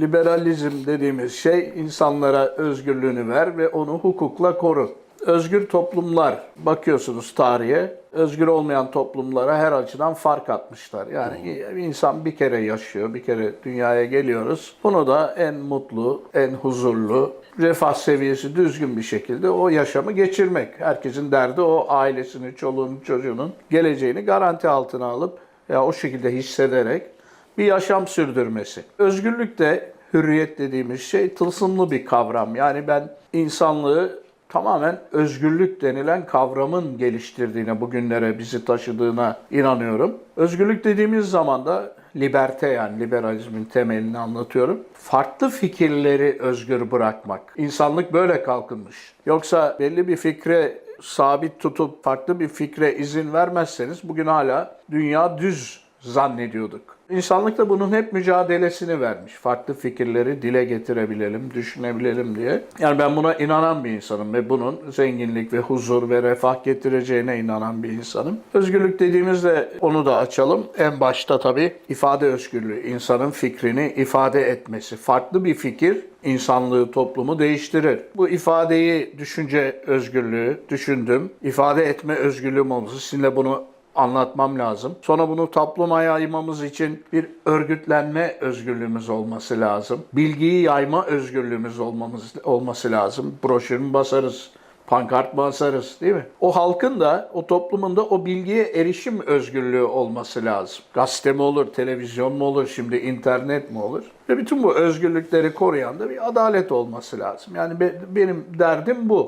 Liberalizm dediğimiz şey insanlara özgürlüğünü ver ve onu hukukla koru. Özgür toplumlar bakıyorsunuz tarihe, özgür olmayan toplumlara her açıdan fark atmışlar. Yani insan bir kere yaşıyor, bir kere dünyaya geliyoruz. Bunu da en mutlu, en huzurlu, refah seviyesi düzgün bir şekilde o yaşamı geçirmek. Herkesin derdi o ailesini, çoluğunun, çocuğunun geleceğini garanti altına alıp ya o şekilde hissederek bir yaşam sürdürmesi. Özgürlük de hürriyet dediğimiz şey tılsımlı bir kavram. Yani ben insanlığı tamamen özgürlük denilen kavramın geliştirdiğine, bugünlere bizi taşıdığına inanıyorum. Özgürlük dediğimiz zaman da liberte yani liberalizmin temelini anlatıyorum. Farklı fikirleri özgür bırakmak. İnsanlık böyle kalkınmış. Yoksa belli bir fikre sabit tutup farklı bir fikre izin vermezseniz bugün hala dünya düz zannediyorduk. İnsanlık da bunun hep mücadelesini vermiş. Farklı fikirleri dile getirebilelim, düşünebilelim diye. Yani ben buna inanan bir insanım ve bunun zenginlik ve huzur ve refah getireceğine inanan bir insanım. Özgürlük dediğimizde onu da açalım. En başta tabii ifade özgürlüğü, insanın fikrini ifade etmesi. Farklı bir fikir insanlığı, toplumu değiştirir. Bu ifadeyi, düşünce özgürlüğü, düşündüm, ifade etme özgürlüğüm olması. Sizinle bunu anlatmam lazım. Sonra bunu topluma yaymamız için bir örgütlenme özgürlüğümüz olması lazım. Bilgiyi yayma özgürlüğümüz olmamız olması lazım. Broşür mü basarız? Pankart basarız değil mi? O halkın da, o toplumun da o bilgiye erişim özgürlüğü olması lazım. Gazete mi olur, televizyon mu olur, şimdi internet mi olur? Ve bütün bu özgürlükleri koruyan da bir adalet olması lazım. Yani be- benim derdim bu.